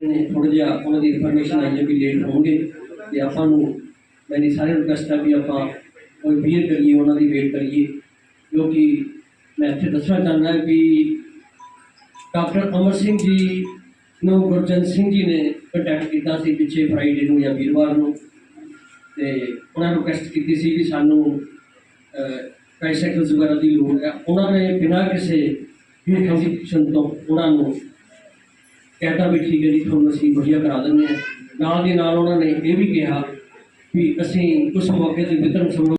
ਨੇ ਥੋੜਾ ਜਿਹਾ ਉਹਨਾਂ ਦੀ ਇਨਫੋਰਮੇਸ਼ਨ ਆਈ ਹੈ ਵੀ ਲੇਟ ਹੋਣਗੇ ਤੇ ਆਪਾਂ ਨੂੰ ਮੇਰੀ ਸਾਰੇ ਰਿਕਵੈਸਟ ਹੈ ਵੀ ਆਪਾਂ ਕੋਈ ਬੀਅਰ ਕਰੀਏ, ਉਹਨਾਂ ਦੀ ਵੇਟ ਕਰੀਏ। ਕਿਉਂਕਿ ਮੈਂ ਇੱਥੇ ਦੱਸਣਾ ਚਾਹੁੰਦਾ ਵੀ ਡਾਕਟਰ ਅਮਰ ਸਿੰਘ ਜੀ ਨੂੰ ਗੁਰਜੰਤ ਸਿੰਘ ਜੀ ਨੇ ਕੰਟੈਕਟ ਕੀਤਾ ਸੀ ਪਿੱਛੇ ਫਰਾਈਡੇ ਨੂੰ ਜਾਂ ਵੀਰਵਾਰ ਨੂੰ ਤੇ ਉਹਨਾਂ ਨੂੰ ਰਿਕਵੈਸਟ ਕੀਤੀ ਸੀ ਕਿ ਸਾਨੂੰ ਬਾਈਸਾਈਕਲਸ ਵਗੈਰਾ ਦੀ ਲੋੜ ਹੈ। ਉਹਨਾਂ ਨੇ ਬਿਨਾਂ ਕਿਸੇ ਵੀ ਕੰਸਟੀਟਿਊਸ਼ਨ ਤੋਂ ਉਹਨਾਂ ਨੂੰ ਕਹਿੰਦਾ ਵੀ ਠੀਕ ਹੈ ਜੀ, ਤੁਹਾਨੂੰ ਅਸੀਂ ਵਧੀਆ ਕਰਾ ਦਿੰਦੇ ਹਾਂ। ਨਾਲ ਦੀ ਨਾਲ ਉਹਨਾਂ ਨੇ ਇਹ ਵੀ ਕਿਹਾ ਵੀ ਅਸੀਂ ਉਸ ਮੌਕੇ ਤੇ ਵਿਤਰਨ ਸਮਾਰੋਹ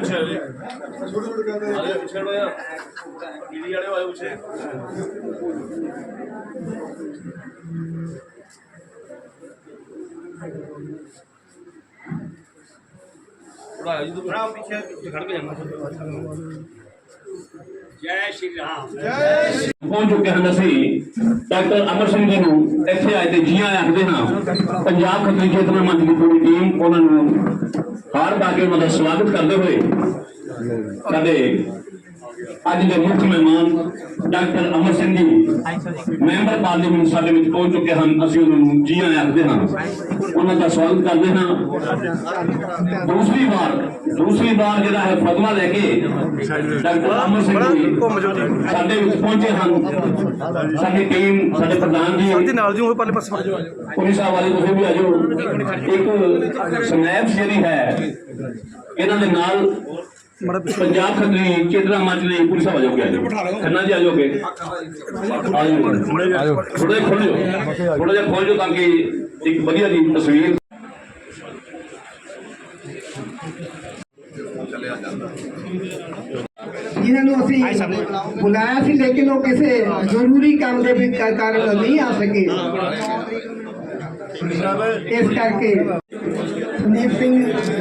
ਵਾਲੇ ਪੁੱਛੇ ਵਾਲੇ ਵਾਲੇ ਪੁੱਛੇ ਵਾਲੇ ਦੀਦੀ ਵਾਲੇ ਵਾਲੇ ਪੁੱਛੇ। ਥੋੜਾ ਜੀ ਤੂੰ? ਰਾਮ ਪਿੱਛੇ ਖੜ ਕੇ ਜਾਣਾ। ਜੈ ਸ਼੍ਰੀ ਰਾਮ। ਪਹੁੰਚ ਚੁੱਕੇ ਹਨ ਅਸੀਂ। ਡਾਕਟਰ ਅਮਰ ਸਿੰਘ ਜੀ ਨੂੰ ਇੱਥੇ ਆਏ ਤੇ ਜੀ ਆਇਆਂ ਆਖਦੇ ਹਾਂ ਪੰਜਾਬ ਖੱਤਰੀ ਖੇਤਰ ਮੰਚ ਦੀ ਪੂਰੀ ਟੀਮ ਉਹਨਾਂ ਨੂੰ ਹਾਰ ਪਾ ਕੇ ਉਹਨਾਂ ਦਾ ਸਵਾਗਤ ਕਰਦੇ ਹੋਏ ਸਾਡੇ ਅੱਜ ਦੇ ਮੁੱਖ ਮਹਿਮਾਨ doctor Amar Singh ji. Member parliament ਸਾਡੇ ਵਿੱਚ ਪਹੁੰਚ ਚੁੱਕੇ ਹਨ ਅਸੀਂ ਉਹਨਾਂ ਨੂੰ ਜੀ ਆਇਆਂ ਆਖਦੇ ਹਾਂ। ਉਹਨਾਂ ਦਾ ਸਵਾਗਤ ਕਰਦੇ ਹਾਂ। ਦੂਸਰੀ ਵਾਰ ਦੂਸਰੀ ਵਾਰ ਜਿਹੜਾ ਹੈ ਫਤਵਾ ਲੈ ਕੇ ਡਾਕਟਰ ਅਮਰ ਸਿੰਘ ਜੀ ਸਾਡੇ ਵਿੱਚ ਪਹੁੰਚੇ ਹਨ। ਸਾਡੀ ਟੀਮ ਸਾਡੇ ਪ੍ਰਧਾਨ ਜੀ। ਤੇ ਨਾਲ ਦੀ ਉਹ ਪਰਲੇ ਪਾਸੇ ਜਾਓ। ਪੁਲਿਸ ਸਾਹਿਬ ਵਾਲੇ ਤੁਸੀਂ ਵੀ ਆਜੋ ਇੱਕ ਸਨੈਪ ਜਿਹੜੀ ਹੈ ਇਹਨਾਂ ਦੇ ਨਾਲ ਪੰਜਾਬ ਖੱਤਰੀ ਚੇਤਨਾ ਪੁਲਿਸ ਸਾਹਿਬ ਆਜੋਗੇ ਆਜੋ ਖੰਨਾ ਜੀ ਆਜੋਗੇ ਆਜੋ ਥੋੜਾ ਜਿਹਾ ਖੋਲ ਜਾਓ। ਥੋੜਾ ਜਿਹਾ ਖੋਲ ਜਾਓ ਤਾਂ ਕਿ ਇੱਕ ਵਧੀਆ ਜੀ ਤਸਵੀਰ। ਜਿਨ੍ਹਾਂ ਨੂੰ ਅਸੀਂ ਬੁਲਾਇਆ ਸੀ ਲੇਕਿਨ ਉਹ ਕਿਸੇ ਜ਼ਰੂਰੀ ਕੰਮ ਦੇ ਵਿੱਚ ਕਰ- ਕਾਰਨ ਨਹੀਂ ਆ ਸਕੇ। ਇਸ ਕਰਕੇ ਸੰਦੀਪ ਸਿੰਘ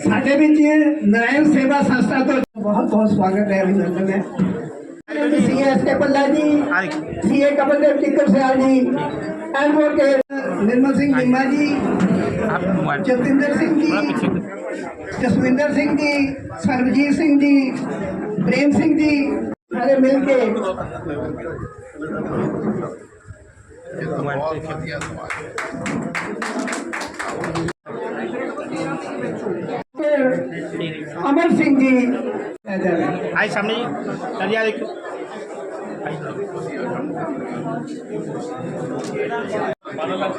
ਸਾਡੇ ਵਿੱਚ ਨਾਰਾਇਣ ਸੇਵਾ ਸੰਸਥਾ ਤੋਂ ਬਹੁਤ ਬਹੁਤ ਸਵਾਗਤ ਹੈ ਅਭਿਨੰਦਨ ਹੈ ਸੀ ਐਸ ਜੀ ਸੀ ਏ ਕਮਲਦੇਵ ਟਿੱਕਰ ਸਿਆਲ ਜੀ, ਐਡਵੋਕੇਟ ਨਿਰਮਲ ਸਿੰਘ ਨਿੰਮਾ ਜੀ, ਜਤਿੰਦਰ ਸਿੰਘ ਜੀ, ਜਸਵਿੰਦਰ ਸਿੰਘ ਜੀ, ਸਰਬਜੀਤ ਸਿੰਘ ਜੀ, ਪ੍ਰੇਮ ਸਿੰਘ ਜੀ, ਸਾਰੇ ਮਿਲ ਕੇ ਅਮਰ ਸਿੰਘ ਜੀ ਆ ਜਾਵੇ ਆਈ ਸਾਹਮਣੇ ਜੀ ਚੱਲ ਯਾਰ ਇੱਕ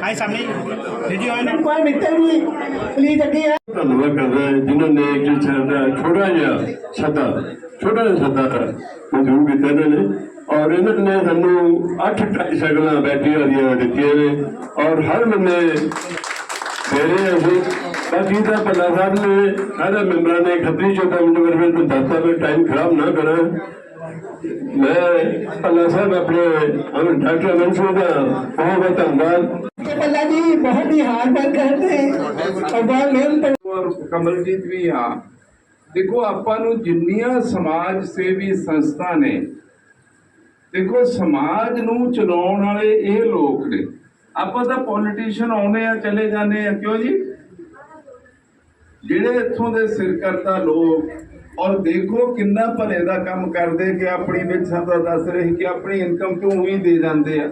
ਆਈ ਸਾਹਮਣੇ ਵੀਡੀਓ ਹੈ ਨਾ ਕੋਈ ਮਿੱਤਰ ਵੀ ਪਲੀਜ਼ ਅੱਗੇ ਆ ਧੰਨਵਾਦ ਕਰਦਾ ਹਾਂ ਜਿਨ੍ਹਾਂ ਨੇ ਇੱਕ ਸਾਡਾ ਛੋਟਾ ਜਿਹਾ ਸੱਦਾ ਛੋਟਾ ਜਿਹਾ ਸੱਦਾ ਮਨਜ਼ੂਰ ਕੀਤਾ ਇਹਨਾਂ ਨੇ ਔਰ ਇਹਨਾਂ ਨੇ ਸਾਨੂੰ ਅੱਠ ਟ੍ਰਾਈਸਾਈਕਲਾਂ ਬੈਟਰੀ ਵਾਲੀਆਂ ਦਿੱਤੀਆਂ ਨੇ ਔਰ ਹਰ ਮਹੀਨੇ ਦੇ ਰਹੇ ਅਸੀਂ ਬਾਕੀ ਤਾਂ ਭੱਲਾ ਸਾਹਿਬ ਨੇ ਸਾਰੇ ਮੈਂਬਰਾਂ ਨੇ ਖੱਤਰੀ ਚੋਟਾ ਮੈਨੂੰ ਫਿਰ ਨੂੰ ਦੱਸਤਾ ਵੀ ਟਾਈਮ ਖਰਾਬ ਨਾ ਕਰਾਂ ਮੈਂ ਭੱਲਾ ਸਾਹਿਬ ਆਪਣੇ ਅਮਰ ਡਾਕਟਰ ਮਨਸੂਰ ਦਾ ਬਹੁਤ ਬਹੁਤ ਧੰਨਵਾਦ के पल्ला जी बहुत ही हार्ड वर्क करते हैं और बहुत मेहनत ਔਰ ਕਮਲਜੀਤ ਵੀ ਆ ਦੇਖੋ ਆਪਾਂ ਨੂੰ ਜਿੰਨੀਆਂ ਸਮਾਜ ਸੇਵੀ ਸੰਸਥਾ ਨੇ ਦੇਖੋ, ਸਮਾਜ ਨੂੰ ਚਲਾਉਣ ਵਾਲੇ ਇਹ ਲੋਕ ਨੇ। ਆਪਾਂ ਤਾਂ ਪੋਲੀਟੀਸ਼ੀਅਨ ਆਉਨੇ ਆ ਚਲੇ ਜਾਂਦੇ ਆ ਕਿਉਂ ਜੀ? ਜਿਹੜੇ ਇੱਥੋਂ ਦੇ ਸਿਰਕਰਤਾ ਲੋਕ, ਔਰ ਦੇਖੋ ਕਿੰਨਾ ਭਲੇ ਦਾ ਕੰਮ ਕਰਦੇ ਕਿ ਆਪਣੀ ਵਿੱਚ ਸਾਡਾ ਦੱਸ ਰਹੇ ਕਿ ਆਪਣੀ ਇਨਕਮ ਤੋਂ ਹੀ ਦੇ ਜਾਂਦੇ ਆ।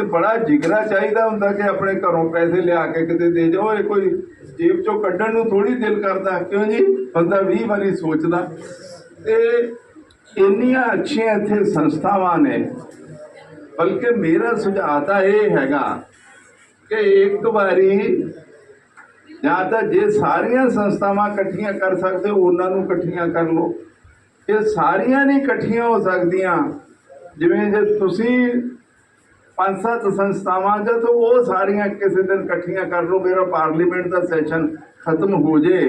ਇਹ ਬੜਾ ਜਿਗਰਾ ਚਾਹੀਦਾ ਹੁੰਦਾ ਕਿ ਆਪਣੇ ਘਰੋਂ ਪੈਸੇ ਲਿਆ ਕੇ ਕਿਤੇ ਦੇ ਜਾਓ। ਇਹ ਕੋਈ ਜੇਬ ਚੋਂ ਕੱਢਣ ਨੂੰ ਥੋੜੀ ਦਿਲ ਕਰਦਾ। ਕਿਉਂ ਜੀ? ਬੰਦਾ 20 ਵਾਰੀ ਸੋਚਦਾ। ਤੇ ਇੰਨੀਆਂ ਅੱਛੀਆਂ ਇੱਥੇ ਸੰਸਥਾਵਾਂ ਨੇ, ਬਲਕਿ ਮੇਰਾ ਸੁਝਾਅ ਤਾਂ ਇਹ ਹੈਗਾ ਕਿ ਇੱਕ ਵਾਰੀ ਜਾਂ ਤਾਂ ਜੇ ਸਾਰੀਆਂ ਸੰਸਥਾਵਾਂ ਇਕੱਠੀਆਂ ਕਰ ਸਕਦੇ ਹੋ ਉਹਨਾਂ ਨੂੰ ਇਕੱਠੀਆਂ ਕਰ ਲਓ। ਇਹ ਸਾਰੀਆਂ ਨਹੀਂ ਇਕੱਠੀਆਂ ਹੋ ਸਕਦੀਆਂ, ਜਿਵੇਂ ਜੇ ਤੁਸੀਂ ਪੰਜ ਸੱਤ ਸੰਸਥਾਵਾਂ ਜਦੋਂ ਉਹ ਸਾਰੀਆਂ ਕਿਸੇ ਦਿਨ ਇਕੱਠੀਆਂ ਕਰ ਲਓ, ਮੇਰਾ ਪਾਰਲੀਮੈਂਟ ਦਾ ਸੈਸ਼ਨ ਖਤਮ ਹੋ ਜੇ।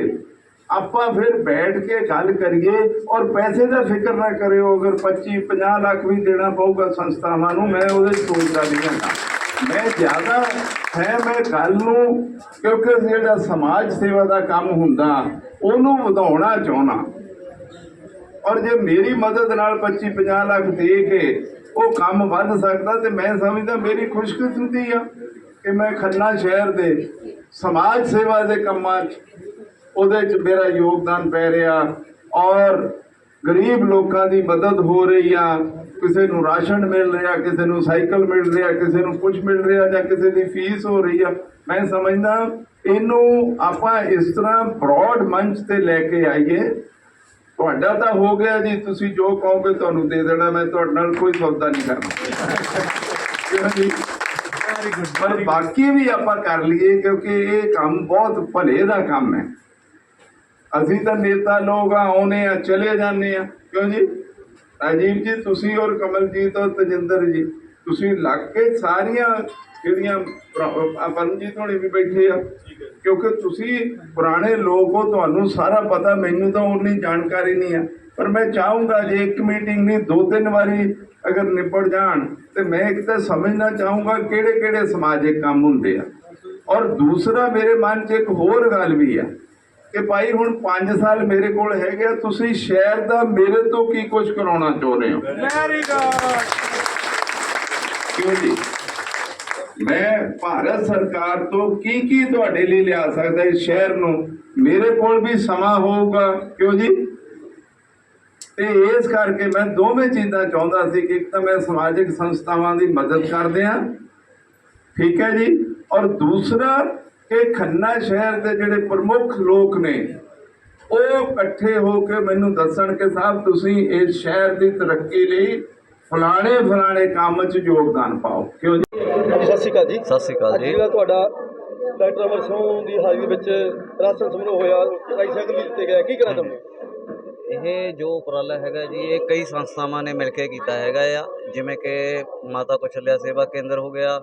ਆਪਾਂ ਫਿਰ ਬੈਠ ਕੇ ਗੱਲ ਕਰੀਏ ਔਰ ਪੈਸੇ ਦਾ ਫਿਕਰ ਨਾ ਕਰਿਓ, ਅਗਰ 25 50 ਲੱਖ ਵੀ ਦੇਣਾ ਪਊਗਾ ਸੰਸਥਾਵਾਂ ਨੂੰ, ਮੈਂ ਉਹਦੇ ਸੋਚਦਾ ਨਹੀਂ ਹਾਂ ਮੈਂ ਜ਼ਿਆਦਾ ਹੈ, ਮੈਂ ਗੱਲ ਨੂੰ, ਕਿਉਂਕਿ ਜਿਹੜਾ ਸਮਾਜ ਸੇਵਾ ਦਾ ਕੰਮ ਹੁੰਦਾ, ਉਹਨੂੰ ਵਧਾਉਣਾ ਚਾਹੁੰਦਾ। ਔਰ ਜੇ ਮੇਰੀ ਮਦਦ ਨਾਲ 25 50 ਲੱਖ ਦੇ ਕੇ ਉਹ ਕੰਮ ਵੱਧ ਸਕਦਾ, ਤੇ ਮੈਂ ਸਮਝਦਾ ਮੇਰੀ ਖੁਸ਼ਕਿਸਮਤੀ ਆ ਕਿ ਮੈਂ ਖੰਨਾ ਸ਼ਹਿਰ ਦੇ ਸਮਾਜ ਸੇਵਾ ਦੇ ਕੰਮਾਂ 'ਚ ਉਹਦੇ 'ਚ ਮੇਰਾ ਯੋਗਦਾਨ ਪੈ ਰਿਹਾ ਔਰ ਗਰੀਬ ਲੋਕਾਂ ਦੀ ਮਦਦ ਹੋ ਰਹੀ ਆ। ਕਿਸੇ ਨੂੰ ਰਾਸ਼ਨ ਮਿਲ ਰਿਹਾ, ਕਿਸੇ ਨੂੰ ਸਾਈਕਲ ਮਿਲ ਰਿਹਾ, ਕਿਸੇ ਨੂੰ ਕੁਝ ਮਿਲ ਰਿਹਾ ਜਾਂ ਕਿਸੇ ਦੀ ਫੀਸ ਹੋ ਰਹੀ ਆ। ਮੈਂ ਸਮਝਦਾ ਇਹਨੂੰ ਆਪਾਂ ਇਸ ਤਰ੍ਹਾਂ ਬ੍ਰੌਡ ਮੰਚ ਤੇ ਲੈ ਕੇ ਆਈਏ। ਤੁਹਾਡਾ ਤਾਂ ਹੋ ਗਿਆ ਜੀ, ਤੁਸੀਂ ਜੋ ਕਹੋਗੇ ਤੁਹਾਨੂੰ ਦੇ ਦੇਣਾ, ਮੈਂ ਤੁਹਾਡੇ ਨਾਲ ਕੋਈ ਸੌਦਾ ਨਹੀਂ ਕਰਨਾ। ਜੀ? ਪਰ ਬਾਕੀ ਵੀ ਆਪਾਂ ਕਰ ਲਈਏ ਕਿਉਂਕਿ ਇਹ ਕੰਮ ਬਹੁਤ ਭਲੇ ਦਾ ਕੰਮ ਹੈ। ਅਸੀਂ ਤਾਂ ਨੇਤਾ ਲੋਕ ਆਉਨੇ ਆ ਚਲੇ ਜਾਂਦੇ ਆ। ਕਿਉਂ ਜੀ? ਰਾਜੀਵ ਜੀ ਤੁਸੀਂ ਔਰ ਕਮਲਜੀਤ ਔਰ ਤਜਿੰਦਰ ਜੀ ਤੁਸੀਂ ਲੱਗ ਕੇ ਸਾਰੀਆਂ ਜਿਹੜੀਆਂ ਪਰਮਜੀਤ ਹੋਣੀ ਵੀ ਬੈਠੇ ਆ ਕਿਉਂਕਿ ਤੁਸੀਂ ਪੁਰਾਣੇ ਲੋਕ ਹੋ ਤੁਹਾਨੂੰ ਸਾਰਾ ਪਤਾ ਮੈਨੂੰ ਤਾਂ ਉਨੀ ਜਾਣਕਾਰੀ ਨਹੀਂ ਆ। ਪਰ ਮੈਂ ਚਾਹੂੰਗਾ ਜੇ ਇੱਕ ਮੀਟਿੰਗ ਨਹੀਂ ਦੋ ਤਿੰਨ ਵਾਰੀ ਅਗਰ ਨਿਪਟ ਜਾਣ ਤੇ ਮੈਂ ਇੱਕ ਤਾਂ ਸਮਝਣਾ ਚਾਹੂੰਗਾ ਕਿਹੜੇ ਕਿਹੜੇ ਸਮਾਜਿਕ ਕੰਮ ਹੁੰਦੇ ਆ। ਔਰ ਦੂਸਰਾ ਮੇਰੇ ਮਨ 'ਚ ਇੱਕ ਹੋਰ ਗੱਲ ਵੀ ਆ ਕਿ ਭਾਈ ਹੁਣ 5 ਸਾਲ ਮੇਰੇ ਕੋਲ ਹੈਗੇ ਆ, ਤੁਸੀਂ ਸ਼ਹਿਰ ਦਾ ਮੇਰੇ ਤੋਂ ਕੀ ਕੁਝ ਕਰਾਉਣਾ ਚਾਹੁੰਦੇ ਹੋ? ਵੈਰੀ ਗੁੱਡ ਕਿਉਂ ਜੀ? ਮੈਂ ਭਾਰਤ ਸਰਕਾਰ ਤੋਂ ਕੀ ਕੀ ਤੁਹਾਡੇ ਲਈ ਲਿਆ ਸਕਦਾ ਇਸ ਸ਼ਹਿਰ ਨੂੰ? ਮੇਰੇ ਕੋਲ ਵੀ ਸਮਾਂ ਹੋਊਗਾ ਕਿਉਂ ਜੀ? ਤੇ ਇਸ ਕਰਕੇ ਮੈਂ ਦੋਵੇਂ ਚੀਜ਼ਾਂ ਚਾਹੁੰਦਾ ਸੀ ਕਿ ਇੱਕ ਤਾਂ ਮੈਂ ਸਮਾਜਿਕ ਸੰਸਥਾਵਾਂ ਦੀ ਮਦਦ ਕਰਦਿਆਂ ਠੀਕ ਹੈ ਜੀ? ਔਰ ਦੂਸਰਾ ਕਿ ਖੰਨਾ ਸ਼ਹਿਰ ਦੇ ਜਿਹੜੇ ਪ੍ਰਮੁੱਖ ਲੋਕ ਨੇ ਉਹ ਇਕੱਠੇ ਹੋ ਕੇ ਮੈਨੂੰ ਦੱਸਣ ਕਿ ਸਾਹਿਬ ਤੁਸੀਂ ਇਸ ਸ਼ਹਿਰ ਦੀ ਤਰੱਕੀ ਲਈ ਫਲਾਣੇ ਫਲਾਣੇ ਕੰਮ 'ਚ ਯੋਗਦਾਨ ਪਾਓ। ਕਿਉਂ ਜੀ? ਸਤਿ ਸ਼੍ਰੀ ਅਕਾਲ ਜੀ। ਸਤਿ ਸ਼੍ਰੀ ਅਕਾਲ ਜੀ। ਜਿਹੜਾ ਤੁਹਾਡਾ ਡਾਕਟਰ ਅਮਰ ਸਿੰਘ ਦੀ ਹਾਜ਼ਰੀ ਵਿੱਚ ਰਾਸ਼ਨ ਸਮਾਰੋਹ ਹੋਇਆ ਟ੍ਰਾਈਸਾਈਕਲ ਵੀ ਦਿੱਤੇ ਗਿਆ ਕੀ ਚਾਹੁੰਦੇ ਹੋ? ਇਹ ਜੋ ਉਪਰਾਲਾ ਹੈਗਾ ਜੀ ਇਹ ਕਈ ਸੰਸਥਾਵਾਂ ਨੇ ਮਿਲ ਕੇ ਕੀਤਾ ਹੈਗਾ ਆ। ਜਿਵੇਂ ਕਿ ਮਾਤਾ ਕੁਸ਼ਲਿਆ ਸੇਵਾ ਕੇਂਦਰ ਹੋ ਗਿਆ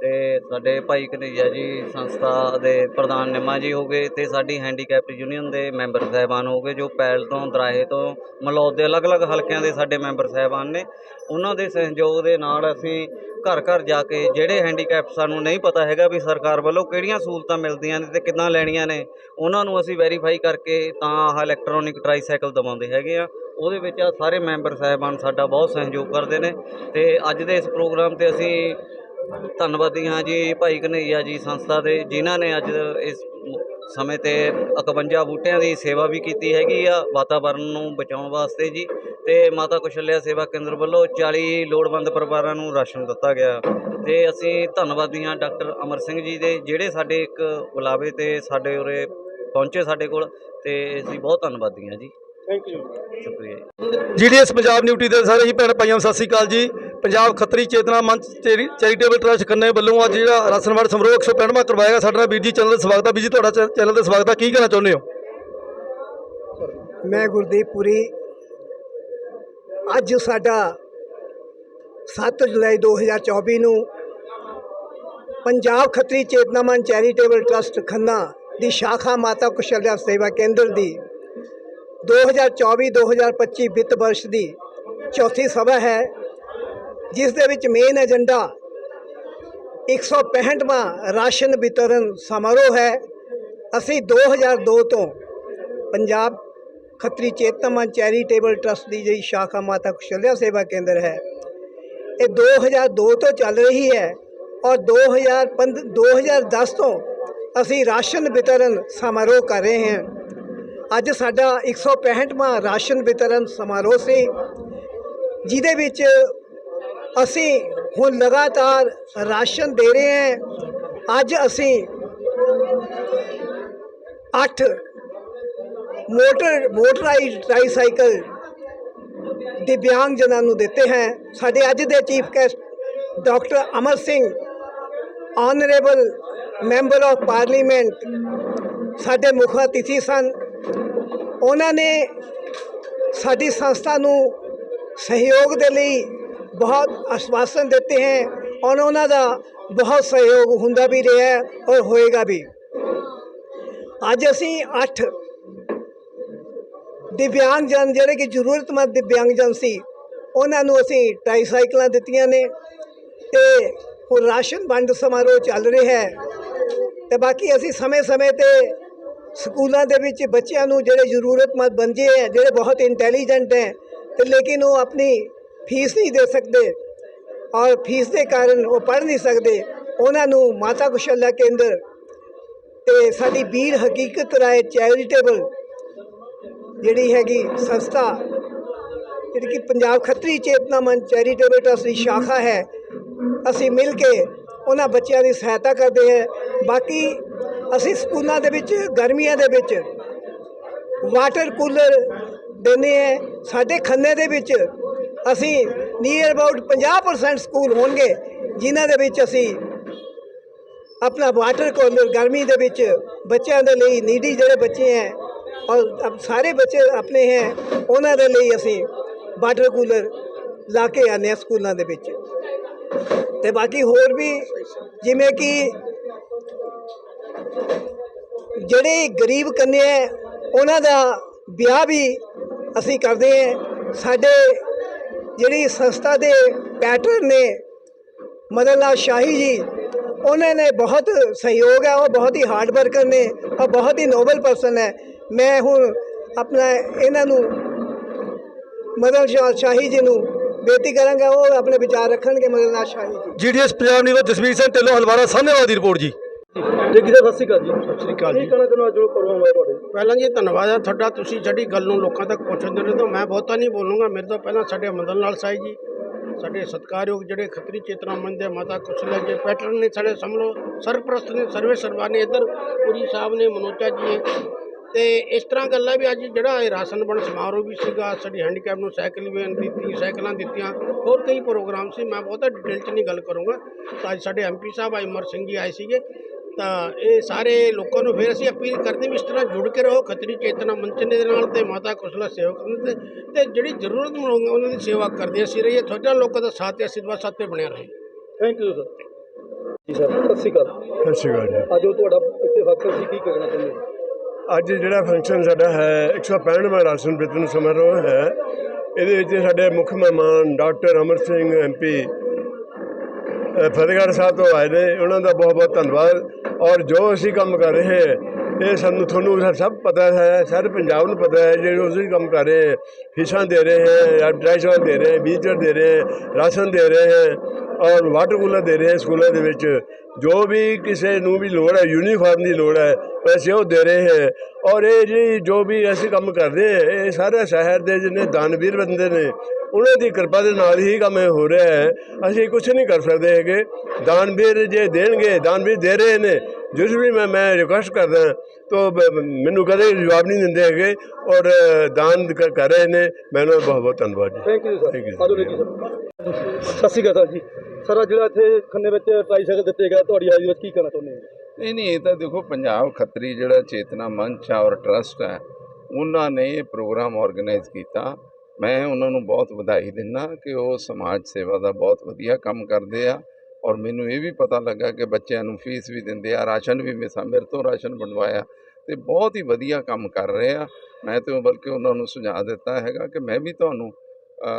ਤੇ ਸਾਡੇ ਭਾਈ ਕਨਈਆ ਜੀ ਸੰਸਥਾ ਦੇ ਪ੍ਰਧਾਨ ਨਿਮਾ ਜੀ ਹੋ ਗਏ ਤੇ ਸਾਡੀ ਹੈਂਡੀਕੈਪਟ ਯੂਨੀਅਨ ਦੇ ਮੈਂਬਰ ਸਾਹਿਬਾਨ ਹੋ ਗਏ ਜੋ ਪੈਲ ਤੋਂ, ਦਰਾਹੇ ਤੋਂ, ਮਲੌਦ ਦੇ ਅਲੱਗ-ਅਲੱਗ ਹਲਕਿਆਂ ਦੇ ਸਾਡੇ ਮੈਂਬਰ ਸਾਹਿਬਾਨ ਨੇ। ਉਹਨਾਂ ਦੇ ਸਹਿਯੋਗ ਦੇ ਨਾਲ ਅਸੀਂ ਘਰ ਘਰ ਜਾ ਕੇ ਜਿਹੜੇ ਹੈਂਡੀਕੈਪ ਸਾਨੂੰ ਨਹੀਂ ਪਤਾ ਹੈਗਾ ਵੀ ਸਰਕਾਰ ਵੱਲੋਂ ਕਿਹੜੀਆਂ ਸਹੂਲਤਾਂ ਮਿਲਦੀਆਂ ਨੇ ਤੇ ਕਿੱਦਾਂ ਲੈਣੀਆਂ ਨੇ, ਉਹਨਾਂ ਨੂੰ ਅਸੀਂ ਵੈਰੀਫਾਈ ਕਰਕੇ ਤਾਂ ਆਹ ਇਲੈਕਟ੍ਰੋਨਿਕ ਟਰਾਈਸਾਈਕਲ ਦਵਾਉਂਦੇ ਹੈਗੇ ਆ। ਉਹਦੇ ਵਿੱਚ ਆ ਸਾਰੇ ਮੈਂਬਰ ਸਾਹਿਬਾਨ ਸਾਡਾ ਬਹੁਤ ਸਹਿਯੋਗ ਕਰਦੇ ਨੇ ਤੇ ਅੱਜ ਦੇ ਇਸ ਪ੍ਰੋਗਰਾਮ ਤੇ ਅਸੀਂ ਧੰਨਵਾਦੀ ਹਾਂ ਜੀ ਭਾਈ ਕਨਈਆ ਜੀ ਸੰਸਥਾ ਦੇ, ਜਿਨ੍ਹਾਂ ਨੇ ਅੱਜ ਇਸ ਸਮੇਂ ਤੇ 51 ਬੂਟਿਆਂ ਦੀ ਸੇਵਾ ਵੀ ਕੀਤੀ ਹੈਗੀ ਆ ਵਾਤਾਵਰਣ ਨੂੰ ਬਚਾਉਣ ਵਾਸਤੇ ਜੀ ਤੇ ਮਾਤਾ ਕੁਸ਼ਲਿਆ ਸੇਵਾ ਕੇਂਦਰ ਵੱਲੋਂ 40 ਲੋੜਵੰਦ ਪਰਿਵਾਰਾਂ ਨੂੰ ਰਾਸ਼ਨ ਦਿੱਤਾ ਗਿਆ। ਤੇ ਅਸੀਂ ਧੰਨਵਾਦੀ ਹਾਂ ਡਾਕਟਰ ਅਮਰ ਸਿੰਘ ਜੀ ਦੇ, ਜਿਹੜੇ ਸਾਡੇ ਇੱਕ ਬੁਲਾਵੇ ਤੇ ਸਾਡੇ ਉਰੇ ਪਹੁੰਚੇ ਸਾਡੇ ਕੋਲ ਤੇ ਅਸੀਂ ਬਹੁਤ ਧੰਨਵਾਦੀ ਹਾਂ ਜੀ। ਥੈਂਕ ਯੂ ਸ਼ੁਕਰੀਆ ਜੀ। ਜੀਡੀਐਸ ਪੰਜਾਬ ਨਿਊਟੀ ਦੇ ਸਾਰੇ ਹੀ ਭੈਣ ਭਾਈਆਂ ਸਤਿ ਸ਼੍ਰੀ ਅਕਾਲ ਜੀ। ਪੰਜਾਬ ਖੱਤਰੀ ਚੇਤਨਾ ਮੰਚ ਚੈਰੀ- ਚੈਰੀਟੇਬਲ ਟਰਸਟ ਖੰਨੇ ਵੱਲੋਂ ਅੱਜ ਜਿਹੜਾ ਰਾਸ਼ਨ ਵੰਡ ਸਮਾਰੋਹ 165ਵਾਂ ਕਰਵਾਇਆ ਗਿਆ। ਸਾਡੇ ਨਾਲ ਵੀਰ ਜੀ ਚੈਨਲ ਤੇ ਸਵਾਗਤ ਹੈ ਵੀਰ ਜੀ ਤੁਹਾਡਾ ਚੈਨਲ ਤੇ ਸਵਾਗਤ ਹੈ ਕੀ ਕਹਿਣਾ ਚਾਹੁੰਦੇ ਹੋ? ਮੈਂ ਗੁਰਦੀਪ ਪੁਰੀ। ਅੱਜ ਸਾਡਾ 7 ਜੁਲਾਈ 2024 ਨੂੰ ਪੰਜਾਬ ਖੱਤਰੀ ਚੇਤਨਾਮਨ ਚੈਰੀਟੇਬਲ ਟਰਸਟ ਖੰਨਾ ਦੀ ਸ਼ਾਖਾ ਮਾਤਾ ਕੁਸ਼ਲਿਆ ਸੇਵਾ ਕੇਂਦਰ ਦੀ 2024-2025 ਵਿੱਤ ਵਰਸ਼ ਦੀ ਚੌਥੀ ਸਭਾ ਹੈ, ਜਿਸ ਦੇ ਵਿੱਚ ਮੇਨ ਏਜੰਡਾ 165ਵਾਂ ਰਾਸ਼ਨ ਵਿਤਰਨ ਸਮਾਰੋਹ ਹੈ। ਅਸੀਂ 2002 ਤੋਂ ਪੰਜਾਬ ਖੱਤਰੀ ਚੇਤਨਮਨ ਚੈਰੀਟੇਬਲ ਟਰਸਟ ਦੀ ਜਿਹੜੀ ਸ਼ਾਖਾ ਮਾਤਾ ਕੁਸ਼ਲਿਆ ਸੇਵਾ ਕੇਂਦਰ ਹੈ, ਇਹ 2002 ਤੋਂ ਚੱਲ ਰਹੀ ਹੈ ਔਰ 2015 2010 ਤੋਂ ਅਸੀਂ ਰਾਸ਼ਨ ਵਿਤਰਨ ਸਮਾਰੋਹ ਕਰ ਰਹੇ ਹਾਂ। ਅੱਜ ਸਾਡਾ 165ਵਾਂ ਰਾਸ਼ਨ ਵਿਤਰਨ ਸਮਾਰੋਹ ਸੀ, ਜਿਹਦੇ ਵਿੱਚ ਅਸੀਂ ਹੁਣ ਲਗਾਤਾਰ ਰਾਸ਼ਨ ਦੇ ਰਹੇ ਹਾਂ। ਅੱਜ ਅਸੀਂ 8 ਮੋਟਰ ਮੋਟਰਾਈਜ਼ ਟ੍ਰਾਈਸਾਈਕਲ ਦਿਵਿਆਂਗ ਜਨਾਂ ਨੂੰ ਦਿੱਤੇ ਹੈ। ਸਾਡੇ ਅੱਜ ਦੇ chief guest doctor Amar Singh honourable member of parliament, ਸਾਡੇ ਮੁੱਖ ਅਤਿਥੀ ਸਨ। ਉਹਨਾਂ ਨੇ ਸਾਡੀ ਸੰਸਥਾ ਨੂੰ ਸਹਿਯੋਗ ਦੇ ਲਈ ਬਹੁਤ ਆਸ਼ਵਾਸਨ ਦਿੱਤੇ ਹੈ ਔਰ ਉਹਨਾਂ ਦਾ ਬਹੁਤ ਸਹਿਯੋਗ ਹੁੰਦਾ ਵੀ ਰਿਹਾ ਹੈ ਔਰ ਹੋਏਗਾ ਵੀ। ਅੱਜ ਅਸੀਂ 8 ਦਿਵਿਆਂਗ ਜਨ ਜਿਹੜੇ ਕਿ ਜ਼ਰੂਰਤਮੰਦ ਦਿਵਿਆਂਗ ਜਨ ਸੀ, ਉਹਨਾਂ ਨੂੰ ਅਸੀਂ ਟ੍ਰਾਈਸਾਈਕਲਾਂ ਦਿੱਤੀਆਂ ਨੇ ਤੇ ਹੁਣ ਰਾਸ਼ਨ ਵੰਡ ਸਮਾਰੋਹ ਚੱਲ ਰਿਹਾ ਹੈ ਤੇ ਬਾਕੀ ਅਸੀਂ ਸਮੇਂ-ਸਮੇਂ ਤੇ ਸਕੂਲਾਂ ਦੇ ਵਿੱਚ ਬੱਚਿਆਂ ਨੂੰ ਜਿਹੜੇ ਜ਼ਰੂਰਤਮੰਦ ਬੰਦੇ ਹੈ, ਜਿਹੜੇ ਬਹੁਤ ਇੰਟੈਲੀਜੈਂਟ ਹੈ, ਤੇ ਲੇਕਿਨ ਉਹ ਆਪਣੀ ਫੀਸ ਨਹੀਂ ਦੇ ਸਕਦੇ ਔਰ ਫੀਸ ਦੇ ਕਾਰਨ ਉਹ ਪੜ੍ਹ ਨਹੀਂ ਸਕਦੇ, ਉਹਨਾਂ ਨੂੰ ਮਾਤਾ ਕੁਸ਼ਲਿਆ ਕੇਂਦਰ ਤੇ ਸਾਡੀ ਵੀਰ ਹਕੀਕਤ ਰਾਏ ਚੈਰੀਟੇਬਲ ਜਿਹੜੀ ਹੈਗੀ ਸੰਸਥਾ, ਜਿਹੜੀ ਕਿ ਪੰਜਾਬ ਖੱਤਰੀ ਚੇਤਨਾ ਮੰਚ ਚੈਰੀਟੇਬਲ ਟਰਸਟ ਦੀ ਸ਼ਾਖਾ ਹੈ, ਅਸੀਂ ਮਿਲ ਕੇ ਉਹਨਾਂ ਬੱਚਿਆਂ ਦੀ ਸਹਾਇਤਾ ਕਰਦੇ ਹਾਂ, ਬਾਕੀ ਅਸੀਂ ਸਕੂਲਾਂ ਦੇ ਵਿੱਚ, ਗਰਮੀਆਂ ਦੇ ਵਿੱਚ ਵਾਟਰ ਕੂਲਰ ਦਿੰਦੇ ਹੈ। ਸਾਡੇ ਖੰਨੇ ਦੇ ਵਿੱਚ ਅਸੀਂ ਨੀਅਰ ਅਬਾਊਟ 50% ਸਕੂਲ ਹੋਣਗੇ, ਜਿਨ੍ਹਾਂ ਦੇ ਵਿੱਚ ਅਸੀਂ ਆਪਣਾ ਵਾਟਰ ਕੂਲਰ ਗਰਮੀ ਦੇ ਵਿੱਚ ਬੱਚਿਆਂ ਦੇ ਲਈ ਨੀਡੀ ਜਿਹੜੇ ਬੱਚੇ ਹੈ, ਔਰ ਸਾਰੇ ਬੱਚੇ ਆਪਣੇ ਹੈ, ਉਹਨਾਂ ਦੇ ਲਈ ਅਸੀਂ ਵਾਟਰ ਕੂਲਰ ਲਾ ਕੇ ਆਉਂਦੇ ਹਾਂ ਸਕੂਲਾਂ ਦੇ ਵਿੱਚ। ਤੇ ਬਾਕੀ ਹੋਰ ਵੀ ਜਿਵੇਂ ਕਿ ਜਿਹੜੇ ਗਰੀਬ ਕੰਨੇ ਹੈ, ਉਹਨਾਂ ਦਾ ਵਿਆਹ ਵੀ ਅਸੀਂ ਕਰਦੇ ਹਾਂ। ਸਾਡੇ ਜਿਹੜੀ ਸੰਸਥਾ ਦੇ ਪੈਟਰਨ ਨੇ, ਮਦਨ ਲਾਲ ਸ਼ਾਹੀ ਜੀ, ਉਹਨਾਂ ਨੇ ਬਹੁਤ ਸਹਿਯੋਗ ਹੈ, ਉਹ ਬਹੁਤ ਹੀ ਹਾਰਡ ਵਰਕਰ ਨੇ ਔਰ ਬਹੁਤ ਹੀ ਨੋਬਲ ਪਰਸਨ ਹੈ। ਮੈਂ ਹੁਣ ਆਪਣਾ ਇਹਨਾਂ ਨੂੰ, ਮਦਨ ਲਾਲ ਸ਼ਾਹੀ ਜੀ ਨੂੰ ਬੇਨਤੀ ਕਰਾਂਗਾ, ਉਹ ਆਪਣੇ ਵਿਚਾਰ ਰੱਖਣਗੇ ਮਦਨ ਲਾਲ ਸ਼ਾਹੀ ਜੀ। ਜੀਡੀਐਸ ਪੰਜਾਬ ਨਿਊਜ਼ ਜਸਵੀਰ ਸਿੰਘ ਢਿੱਲੋਂ ਹਲਵਾਰਾ ਸਾਹਨੇਵਾਲ ਦੀ ਰਿਪੋਰਟ ਜੀ। ਜੀ ਕਿਤੇ ਸਤਿ ਸ਼੍ਰੀ ਅਕਾਲ ਜੀ। ਸਤਿ ਸ਼੍ਰੀ ਅਕਾਲ ਜੀ। ਕਹਿਣਾ ਚਾਹੁੰਦਾ ਜੋ ਪ੍ਰੋਗਰਾਮ ਹੋਇਆ ਤੁਹਾਡੇ? ਪਹਿਲਾਂ ਜੀ ਧੰਨਵਾਦ ਹੈ ਤੁਹਾਡਾ ਤੁਸੀਂ ਜਿਹੜੀ ਗੱਲ ਨੂੰ ਲੋਕਾਂ ਤੱਕ ਪਹੁੰਚਾਉਂਦੇ ਰਹੇ ਹੋ ਮੈਂ ਬਹੁਤਾ ਨਹੀਂ ਬੋਲੂੰਗਾ। ਮੇਰੇ ਤੋਂ ਪਹਿਲਾਂ ਸਾਡੇ ਮਦਨ ਲਾਲ ਸਾਈ ਜੀ ਸਾਡੇ ਸਤਿਕਾਰਯੋਗ ਜਿਹੜੇ ਖੱਤਰੀ ਚੇਤਨਾ ਮੰਚ ਦੇ ਮਾਤਾ ਕੁਸ਼ਲਿਆ ਜੀ ਪੈਟਰਨ ਨੇ ਸਾਡੇ ਸਮਝੋ ਸਰਪ੍ਰਸਤ ਨੇ ਸਰਵੇ ਸਰਵਾ ਨੇ ਇੱਧਰ ਪੁਰੀ ਸਾਹਿਬ ਨੇ ਮਨੋਜਾ ਜੀ ਤੇ ਇਸ ਤਰ੍ਹਾਂ ਗੱਲ ਹੈ ਵੀ ਅੱਜ ਜਿਹੜਾ ਇਹ ਰਾਸ਼ਨ ਵੰਡ ਸਮਾਰੋਹ ਵੀ ਸੀਗਾ ਸਾਡੀ ਹੈਂਡੀਕੈਪ ਨੂੰ ਸਾਈਕਲ ਵੀ ਦਿੱਤੀ ਸਾਈਕਲਾਂ ਦਿੱਤੀਆਂ ਹੋਰ ਕਈ ਪ੍ਰੋਗਰਾਮ ਸੀ ਮੈਂ ਬਹੁਤਾ ਡਿਟੇਲ 'ਚ ਨਹੀਂ ਗੱਲ ਕਰੂੰਗਾ। ਤਾਂ ਅੱਜ ਸਾਡੇ ਐਮਪੀ ਸਾਹਿਬ ਅਮਰ ਸਿੰਘ ਜੀ ਆਏ ਸੀਗੇ। ਤਾਂ ਇਹ ਸਾਰੇ ਲੋਕਾਂ ਨੂੰ ਫਿਰ ਅਸੀਂ ਅਪੀਲ ਕਰਦੇ ਵੀ ਇਸ ਤਰ੍ਹਾਂ ਜੁੜ ਕੇ ਰਹੋ ਖੱਤਰੀ ਚੇਤਨਾ ਮੰਚ ਦੇ ਨਾਲ ਤੇ ਮਾਤਾ ਕੁਸ਼ਲਾ ਸੇਵਕ ਨੇ ਤੇ ਜਿਹੜੀ ਜ਼ਰੂਰਤ ਹੋਊਗੀ ਉਹਨਾਂ ਦੀ ਸੇਵਾ ਕਰਦੇ ਅਸੀਂ ਰਹੀਏ ਤੁਹਾਡਾ ਲੋਕਾਂ ਦਾ ਸਾਥ ਤੇ ਆਸ਼ੀਰਵਾਦ ਸਾਥ ਤੇ ਬਣਿਆ ਰਹੇ। ਥੈਂਕ ਯੂ ਸਰ ਜੀ ਸਰ ਸਤਿ ਸ਼੍ਰੀ ਅਕਾਲ। ਸਤਿ ਸ਼੍ਰੀ ਅਕਾਲ ਜੀ। ਅੱਜ ਉਹ ਤੁਹਾਡਾ ਇੱਥੇ ਫੰਕਸ਼ਨ ਸੀ ਕੀ ਕਹਿਣਾ ਚਾਹੁੰਦੇ ਹੋ? ਅੱਜ ਜਿਹੜਾ ਫੰਕਸ਼ਨ ਸਾਡਾ ਹੈ 165ਵਾਂ ਰਾਸ਼ਨ ਵਿਤਰਨ ਸਮਾਰੋਹ ਹੈ। ਇਹਦੇ ਵਿੱਚ ਸਾਡੇ ਮੁੱਖ ਮਹਿਮਾਨ ਡਾਕਟਰ ਅਮਰ ਸਿੰਘ ਐਮਪੀ ਫਤਿਹਗੜ੍ਹ ਸਾਹਿਬ ਤੋਂ ਆਏ ਨੇ। ਉਹਨਾਂ ਦਾ ਬਹੁਤ ਬਹੁਤ ਧੰਨਵਾਦ। ਔਰ ਜੋ ਅਸੀਂ ਕੰਮ ਕਰ ਰਹੇ ਹੈ ਇਹ ਸਾਨੂੰ ਤੁਹਾਨੂੰ ਸਭ- ਪਤਾ ਹੈ, ਸਾਰੇ ਪੰਜਾਬ ਨੂੰ ਪਤਾ ਹੈ, ਜਿਹੜੇ ਅਸੀਂ ਕੰਮ ਕਰ ਰਹੇ ਹੈ, ਫੀਸਾਂ ਦੇ ਰਹੇ ਹੈ ਐਡਵਰਟਾਈਜ਼ਮੈਂਟ ਦੇ ਰਹੇ ਹੈ ਵੀਚਰ ਦੇ ਰਹੇ ਹੈ, ਰਾਸ਼ਨ ਦੇ ਰਹੇ ਹੈ ਔਰ ਵਾਟਰ ਕੂਲਰ ਦੇ ਰਹੇ ਹੈ ਸਕੂਲਾਂ ਦੇ ਵਿੱਚ। ਜੋ ਵੀ ਕਿਸੇ ਨੂੰ ਵੀ ਲੋੜ ਹੈ ਯੂਨੀਫਾਰਮ ਦੀ ਲੋੜ ਹੈ, ਪੈਸੇ ਉਹ ਦੇ ਰਹੇ ਹੈ ਔਰ ਇਹ ਜੀ ਜੋ ਵੀ ਅਸੀਂ ਕੰਮ ਕਰਦੇ ਹਾਂ, ਇਹ ਸਾਰੇ ਸ਼ਹਿਰ ਦੇ ਜਿਹਨੇ ਦਾਨਵੀਰ ਬੰਦੇ ਨੇ, ਉਹਨਾਂ ਦੀ ਕਿਰਪਾ ਦੇ ਨਾਲ ਹੀ ਕੰਮ ਇਹ ਹੋ ਰਿਹਾ ਹੈ। ਅਸੀਂ ਕੁਝ ਨਹੀਂ ਕਰ ਸਕਦੇ ਹੈਗੇ। ਦਾਨਵੀਰ ਜੇ ਦੇਣਗੇ, ਦਾਨਵੀਰ ਦੇ ਰਹੇ ਨੇ ਜਿਸ ਵੀ ਮੈਂ ਮੈਂ ਰਿਕੁਐਸਟ ਕਰਦਾ ਤੋ ਮੈਨੂੰ ਕਦੇ ਜਵਾਬ ਨਹੀਂ ਦਿੰਦੇ ਹੈਗੇ ਔਰ ਦਾਨ ਕਰ ਰਹੇ ਨੇ। ਮੈਨੂੰ ਬਹੁਤ ਬਹੁਤ ਧੰਨਵਾਦ ਜੀ। ਥੈਂਕ ਯੂ ਸਰ ਸਤਿ ਸ਼੍ਰੀ ਅਕਾਲ ਜੀ। ਸਰ ਜਿਹੜਾ ਇੱਥੇ ਖੰਨੇ ਵਿੱਚ ਟ੍ਰਾਈਸਾਈਕਲ ਦਿੱਤੇ ਗਏ ਤੁਹਾਡੀ ਹਾਜ਼ਰੀ ਵਿੱਚ ਕੀ ਕਹਿਣਾ ਚਾਹੁੰਦੇ ਹੋ? ਨਹੀਂ ਨਹੀਂ ਇਹ ਤਾਂ ਦੇਖੋ ਪੰਜਾਬ ਖੱਤਰੀ ਜਿਹੜਾ ਚੇਤਨਾ ਮੰਚ ਆ ਔਰ ਟਰਸਟ ਹੈ ਉਹਨਾਂ ਨੇ ਇਹ ਪ੍ਰੋਗਰਾਮ ਆਰਗੇਨਾਈਜ਼ ਕੀਤਾ। ਮੈਂ ਉਹਨਾਂ ਨੂੰ ਬਹੁਤ ਵਧਾਈ ਦਿੰਦਾ ਕਿ ਉਹ ਸਮਾਜ ਸੇਵਾ ਦਾ ਬਹੁਤ ਵਧੀਆ ਕੰਮ ਕਰਦੇ ਆ। ਔਰ ਮੈਨੂੰ ਇਹ ਵੀ ਪਤਾ ਲੱਗਾ ਕਿ ਬੱਚਿਆਂ ਨੂੰ ਫੀਸ ਵੀ ਦਿੰਦੇ ਆ ਰਾਸ਼ਨ ਵੀ ਮੇਸਾ ਮੇਰੇ ਤੋਂ ਰਾਸ਼ਨ ਬਣਵਾਇਆ ਤੇ ਬਹੁਤ ਹੀ ਵਧੀਆ ਕੰਮ ਕਰ ਰਹੇ ਆ। ਮੈਂ ਤੇ ਬਲਕਿ ਉਹਨਾਂ ਨੂੰ ਸੁਝਾਅ ਦਿੱਤਾ ਹੈਗਾ ਕਿ ਮੈਂ ਵੀ ਤੁਹਾਨੂੰ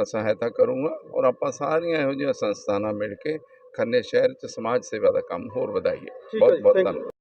ਸਹਾਇਤਾ ਕਰੂੰਗਾ ਔਰ ਆਪਾਂ ਸਾਰੀਆਂ ਇਹੋ ਜਿਹੀਆਂ ਸੰਸਥਾਵਾਂ ਮਿਲ ਕੇ ਖੰਨੇ ਸ਼ਹਿਰ 'ਚ ਸਮਾਜ ਸੇਵਾ ਦਾ ਕੰਮ ਹੋਰ ਵਧਾਈਏ। ਬਹੁਤ ਬਹੁਤ. ਧੰਨਵਾਦ।